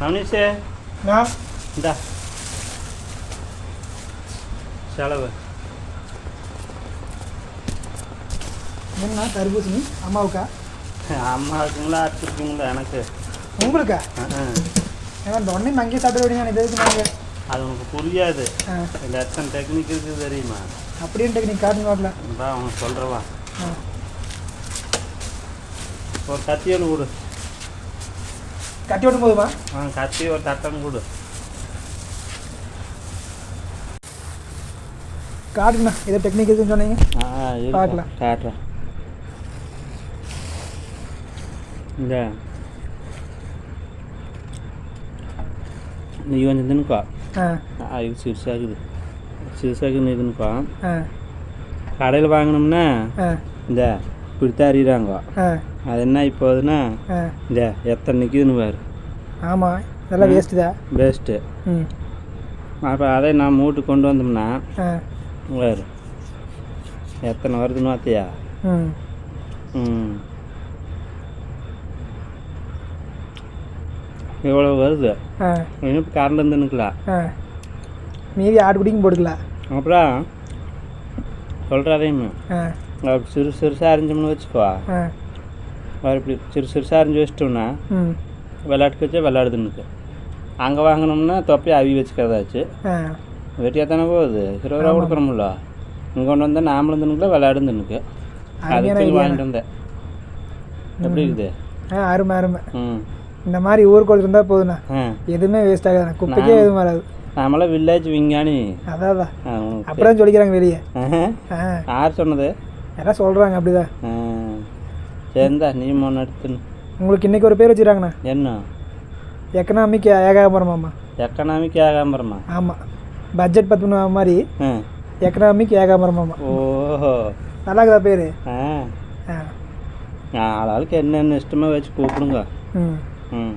ரமேஷே நான் இந்தா செலவு என்ன தர்பூசணி? அம்மாவுக்கா? அம்மாவுக்குங்களா அடிச்சிருக்கீங்களா எனக்கு? உங்களுக்கா. ஏன்னா இந்த ஒன்றையும் அங்கேயே சாப்பிட இது எதுக்கு நாங்கள் அது உனக்கு புரியாது. இந்த டெக்னிக் இருக்குது தெரியுமா? அப்படின்னு டெக்னிக் காட்டுங்க வரல உனக்கு சொல்கிறவா ஒரு கத்தியோடு கொடு கட்டி விடும் போதுமா? ஆ கத்தி ஒரு தட்டம் கொடு காட்டுங்கண்ணா ஏதோ டெக்னிக் இருக்குன்னு சொன்னீங்க? பார்க்கலாம். காட்டுறேன். இந்த நீ கொஞ்சம் தின்னுக்கோ இது சிறுசாகுது. இதுன்னுக்கோ ஆ. கடையில் வாங்கினோம்னா இந்த இப்படித்தான் அறிகிறாங்க ஆ. அது என்ன இப்போதுன்னா ஆ. இந்த எத்தனை நிற்கிதுன்னு பாரு. ஆமாம் இதெல்லாம். வேஸ்ட்டு தான். பெஸ்ட்டு ம். அப்போ அதை நான் மூட்டு கொண்டு வந்தோம்னா வேறு எத்தனை வருதுன்னு பார்த்தியா? ம். ம். இவ்வளோ வருது? இன்னும் கரண்ட் இருந்துன்னுக்கலாம் ஆ. மீதி ஆட்டுக்குட்டிக்கும் போட்டுக்கலாம் அப்புறம் சொல்கிறாதையும் சிறு சிறுசாக அரிஞ்சோம்னு வச்சுக்கோ. இப்படி சிறு அரிஞ்சு வச்சிட்டோம்னா ம். விளையாட்டுக்கு வச்சா விளையாடுதுன்னுக்கு. அங்கே வாங்கினோம்னா தொப்பி அவி வச்சுக்கிறதாச்சு. ஆ. வெட்டியாக தானே போகுது? இருபது ரூபா கொடுக்குறோம்ல. இங்கே கொண்டு வந்தால் நாமளும் அருமையான அதுக்கு idea வாங்கிட்டு வந்தேன். எப்படி இருக்குது? அருமை அருமை. ம். இந்த மாதிரி ஊருக்குள்ள இருந்தால் போதுண்ணா. எதுவுமே வேஸ்ட் ஆகாது குப்பைக்கே எதுவும் வராது. நாமெல்லாம் வில்லேஜ் விஞ்ஞானி. அதான் அப்படிதான் சொல்லிக்கிறாங்க வெளியே. யார் சொன்னது? யாராவது சொல்கிறாங்க அப்படிதான். சரிந்தா நீ எடுத்துன்னு. உங்களுக்கு இன்னைக்கு ஒரு பேர் வச்சுக்கிறாங்கண்ணா. என்ன? எக்கனாமிக் ஏகாபுரமாம்மா எக்கனாமிக் ஏகாம்பரமா? ஆமாம் பட்ஜெட் பத்து பண்ண மாதிரி ஆ. எக்கனாமிக் ஏகாபுரமாம்மா ஓஹோ. நல்லா இருக்குதா பேர்? ஆ. ஆ. ஆளாளுக்கு என்னென்ன இஷ்டமாக வச்சு கூப்பிடுங்க. ம். ம்.